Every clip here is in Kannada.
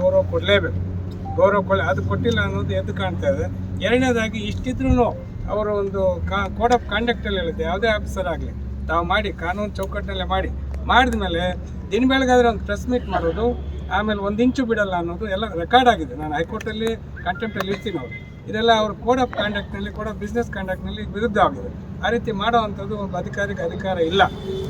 ಗೌರವ ಕೊಡಲೇಬೇಕು. ಗೌರವ ಕೊಡ ಅದು ಕೊಟ್ಟಿಲ್ಲ ಅನ್ನೋದು ಎದ್ದು ಕಾಣ್ತಾ ಇದೆ. ಎರಡನೇದಾಗಿ ಇಷ್ಟಿದ್ರೂ ಅವರ ಒಂದು ಕೋಡ್ ಆಫ್ ಕಂಡಕ್ಟಲ್ಲಿ ಹೇಳಿದೆ ಯಾವುದೇ ಆಫೀಸರ್ ಆಗಲಿ. ತಾವು ಮಾಡಿ, ಕಾನೂನು ಚೌಕಟ್ಟಿನಲ್ಲೇ ಮಾಡಿ. ಮಾಡಿದ ಮೇಲೆ ದಿನ ಬೆಳಗಾದ್ರೆ ಒಂದು ಪ್ರೆಸ್ ಮೀಟ್ ಮಾಡೋದು, ಆಮೇಲೆ ಒಂದು ಇಂಚು ಬಿಡಲ್ಲ ಅನ್ನೋದು ಎಲ್ಲ ರೆಕಾರ್ಡ್ ಆಗಿದೆ. ನಾನು ಹೈಕೋರ್ಟಲ್ಲಿ ಕಂಟೆಂಪ್ಟಲ್ಲಿ ಇರ್ತೀನಿ ಅವರು. ಇದೆಲ್ಲ ಅವ್ರ ಕೋಡ್ ಆಫ್ ಕಾಂಡಕ್ಟ್ನಲ್ಲಿ ಕೋಡ್ ಆಫ್ ಬಿಸ್ನೆಸ್ ಕಾಂಡಕ್ಟ್ನಲ್ಲಿ ವಿರುದ್ಧ ಆಗಿದೆ. ಆ ರೀತಿ ಮಾಡೋವಂಥದ್ದು ಒಂದು ಅಧಿಕಾರಿಗೆ ಅಧಿಕಾರ ಇಲ್ಲ.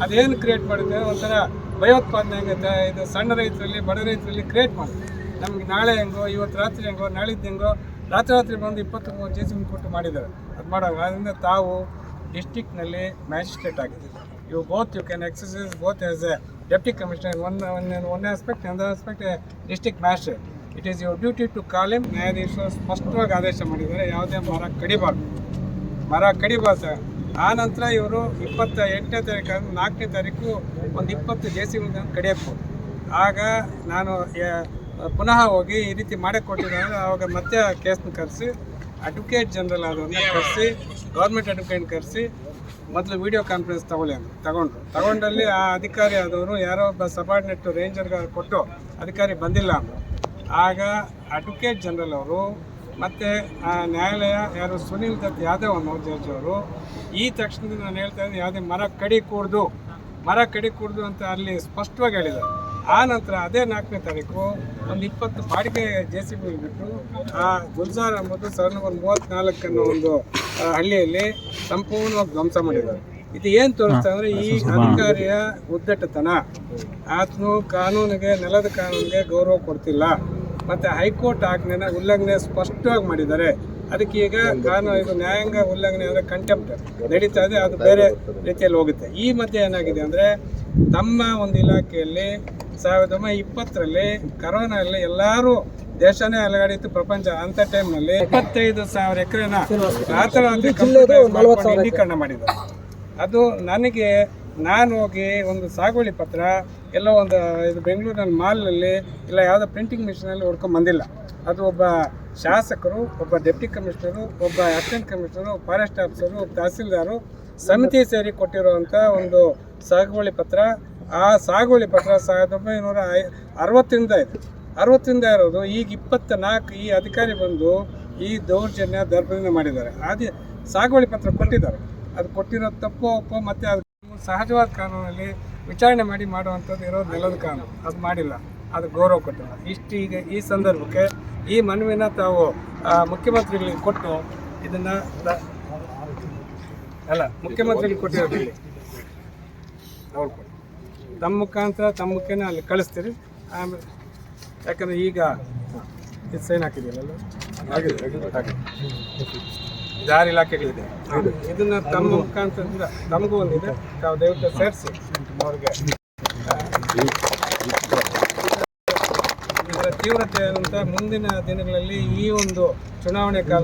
ಅದೇನು ಕ್ರಿಯೇಟ್ ಮಾಡಿದ್ರೆ ಒಂಥರ ಭಯೋತ್ಪಾದನೆ ಆಗುತ್ತೆ ಇದು ಸಣ್ಣ ರೈತರಲ್ಲಿ, ಬಡ ರೈತರಲ್ಲಿ ಕ್ರಿಯೇಟ್ ಮಾಡ್ತಾರೆ ನಮ್ಗೆ ನಾಳೆ ಹೆಂಗೋ, ಇವತ್ತು ರಾತ್ರಿ ಹೆಂಗೋ, ನಾಳಿದ್ದು ಹೆಂಗೋ, ರಾತ್ರಿ ರಾತ್ರಿ ಬಂದು ಇಪ್ಪತ್ತು ಮೂವತ್ತು ಜೆ ಸಿ ಬಿ ಕೊಟ್ಟು ಮಾಡಿದ್ದಾರೆ. ಅದು ಮಾಡೋದು ಅದರಿಂದ ತಾವು ಡಿಸ್ಟಿಕ್ನಲ್ಲಿ ಮ್ಯಾಜಿಸ್ಟ್ರೇಟ್ ಆಗಿದೆ. You both you can exercise both as a deputy commissioner one one one aspect ಅಂದರ್ aspect district magistrate it is your duty to call em ನ್ಯಾಯಾಧೀಶರು ಸ್ಪಷ್ಟವಾಗಿ ಆದೇಶ ಮಾಡಿದ್ದಾರೆ. ಯಾವುದೇ ಮರ ಕಡಿಬಾರ್ದು. ಮರ ಕಡಿಬಾರ್ದು ಆ ನಂತರ ಇವರು ಇಪ್ಪತ್ತ ಎಂಟನೇ ತಾರೀಕು, ನಾಲ್ಕನೇ ತಾರೀಕು ಒಂದು ಇಪ್ಪತ್ತು ಜೆ ಸಿ ಕಡಿಯಕ್ಕೆ ಆಗ ನಾನು ಪುನಃ ಹೋಗಿ ಈ ರೀತಿ ಮಾಡಕ್ಕೆ ಕೊಟ್ಟಿದ್ದಾರೆ ಆವಾಗ ಮತ್ತೆ ಕೇಸ್ನ ಕರೆಸಿ ಅಡ್ವೊಕೇಟ್ ಜನರಲ್ ಆದವ್ರನ್ನ ಕರೆಸಿ ಗೌರ್ಮೆಂಟ್ ಅಡ್ವೊಕೇಟ್ ಕರೆಸಿ, ಮೊದಲು ವಿಡಿಯೋ ಕಾನ್ಫರೆನ್ಸ್ ತಗೊಳ್ಳಿ ಅಂತ ತಗೊಂಡ್ರು. ತಗೊಂಡಲ್ಲಿ ಆ ಅಧಿಕಾರಿ ಆದವರು ಯಾರೋ ಒಬ್ಬ ಸಬಾರ್ಡಿನೇಟ್ ರೇಂಜರ್ಗೆ ಕೊಟ್ಟು ಅಧಿಕಾರಿ ಬಂದಿಲ್ಲ ಅಂದರು. ಆಗ ಅಡ್ವೊಕೇಟ್ ಜನರಲ್ ಅವರು ಮತ್ತು ಆ ನ್ಯಾಯಾಲಯ ಯಾರು ಸುನೀಲ್ ದತ್ ಯಾದವ್ ಅನ್ನೋ ಜಡ್ಜ್ ಅವರು, ಈ ತಕ್ಷಣದಿಂದ ನಾನು ಹೇಳ್ತಾ ಇದ್ದೀನಿ ಯಾವುದೇ ಮರ ಕಡಿ ಕೂಡ್ದು ಮರ ಕಡಿ ಕುಡಿದು ಅಂತ ಅಲ್ಲಿ ಸ್ಪಷ್ಟವಾಗಿ ಹೇಳಿದ್ದಾರೆ. ಆ ನಂತರ ಅದೇ ನಾಲ್ಕನೇ ತಾರೀಕು ಒಂದು ಇಪ್ಪತ್ತು ಬಾಡಿಗೆ ಜೆ ಸಿ ಬಿ ಬಿಟ್ಟು ಆ ಗುಲ್ಜಾರ್ ಎಂಬುದು ಸಾವಿರದ ಒಂದು ಮೂವತ್ತ್ನಾಲ್ಕು ಅನ್ನೋ ಒಂದು ಹಳ್ಳಿಯಲ್ಲಿ ಸಂಪೂರ್ಣವಾಗಿ ಧ್ವಂಸ ಮಾಡಿದ್ದಾರೆ. ಇದು ಏನು ತೋರಿಸ್ತಾ ಅಂದರೆ ಈ ಅಧಿಕಾರಿಯ ಉದ್ದಟತನ. ಆತನು ಕಾನೂನಿಗೆ ನೆಲದ ಕಾನೂನಿಗೆ ಗೌರವ ಕೊಡ್ತಿಲ್ಲ. ಮತ್ತು ಹೈಕೋರ್ಟ್ ಆಜ್ಞೆನ ಉಲ್ಲಂಘನೆ ಸ್ಪಷ್ಟವಾಗಿ ಮಾಡಿದ್ದಾರೆ. ಅದಕ್ಕೆ ಈಗ ಕಾನೂನು ಇದು ನ್ಯಾಯಾಂಗ ಉಲ್ಲಂಘನೆ ಅಂದರೆ ಕಂಟೆಂಪ್ಟ್ ನಡೀತಾ ಇದೆ ಅದು ಬೇರೆ ರೀತಿಯಲ್ಲಿ ಹೋಗುತ್ತೆ. ಈ ಮಧ್ಯೆ ಏನಾಗಿದೆ ಅಂದರೆ ತಮ್ಮ ಒಂದು ಇಲಾಖೆಯಲ್ಲಿ ಸಾವಿರದ ಒಂಬೈನೂರ ಇಪ್ಪತ್ತರಲ್ಲಿ ಕರೋನಲ್ಲಿ ಎಲ್ಲರೂ ದೇಶನೇ ಅಲಗಾಡಿತ್ತು ಪ್ರಪಂಚ ಅಂತ ಟೈಮ್ನಲ್ಲಿ ಇಪ್ಪತ್ತೈದು ಸಾವಿರ ಎಕರೆನ ರಾತ್ರಿ ಇಂಡೀಕರಣ ಮಾಡಿದ್ದಾರೆ ಅದು ನನಗೆ ನಾನು ಹೋಗಿ ಒಂದು ಸಾಗುವಳಿ ಪತ್ರ ಎಲ್ಲ ಒಂದು ಇದು ಬೆಂಗಳೂರಿನ ಮಾಲ್ನಲ್ಲಿ ಇಲ್ಲ ಯಾವುದೋ ಪ್ರಿಂಟಿಂಗ್ ಮಿಷಿನಲ್ಲಿ ಹೊಡ್ಕೊಂಡು ಬಂದಿಲ್ಲ. ಅದು ಒಬ್ಬ ಶಾಸಕರು, ಒಬ್ಬ ಡೆಪ್ಟಿ ಕಮಿಷನರು, ಒಬ್ಬ assistant commissioner, forest officer, tahsildar ಸಮಿತಿ ಸೇರಿ ಕೊಟ್ಟಿರುವಂಥ ಒಂದು ಸಾಗುವಳಿ ಪತ್ರ. ಆ ಸಾಗುವಳಿ ಪತ್ರ ಸಾವಿರದ ಒಂಬೈನೂರ ಐ, ಅರವತ್ತರಿಂದ ಇದೆ. ಅರವತ್ತರಿಂದ ಇರೋದು, ಈಗ ಇಪ್ಪತ್ತ ನಾಲ್ಕು ಈ ಅಧಿಕಾರಿ ಬಂದು ಈ ದೌರ್ಜನ್ಯ ದರ್ಪದಿಂದ ಮಾಡಿದ್ದಾರೆ. ಅದೇ ಸಾಗುವಳಿ ಪತ್ರ ಕೊಟ್ಟಿದ್ದಾರೆ. ಅದು ಕೊಟ್ಟಿರೋ ತಪ್ಪು ಒಪ್ಪು ಮತ್ತು ಅದು ಸಹಜವಾದ ಕಾನೂನಲ್ಲಿ ವಿಚಾರಣೆ ಮಾಡಿ ಮಾಡುವಂಥದ್ದು ಇರೋದು ನೆಲದ ಕಾನೂನು ಅದು ಮಾಡಿಲ್ಲ. ಅದು ಗೌರವ ಕೊಟ್ಟಿಲ್ಲ ಇಷ್ಟು ಈಗ ಈ ಸಂದರ್ಭಕ್ಕೆ ಈ ಮನವಿನ ತಾವು ಮುಖ್ಯಮಂತ್ರಿಗಳಿಗೆ ಕೊಟ್ಟು ಇದನ್ನು ಅಲ್ಲ ಮುಖ್ಯಮಂತ್ರಿಗಳಿಗೆ ಕೊಟ್ಟಿರೋದಿಲ್ಲ ತಮ್ಮ ಮುಖಾಂತರ ತಮ್ಮ ಮುಖೇನ ಅಲ್ಲಿ ಕಳಿಸ್ತೀರಿ. ಆಮೇಲೆ ಯಾಕಂದ್ರೆ ಈಗ ಇದು ಸೈನ್ ಹಾಕಿದೆಯಲ್ಲ ಜಾರಿ ದಾರಿ ಇಲಾಖೆಗಳಿದೆ. ಇದನ್ನ ತಮ್ಮ ಮುಖಾಂತರ ತಮಗೂ ಒಂದಿದೆ. ತಾವು ದಯವಿಟ್ಟು ಸೇರಿಸಿ. ಅವ್ರಿಗೆ ತೀವ್ರತೆ ಏನಂತ ಮುಂದಿನ ದಿನಗಳಲ್ಲಿ ಈ ಒಂದು ಚುನಾವಣೆ ಕಾಲ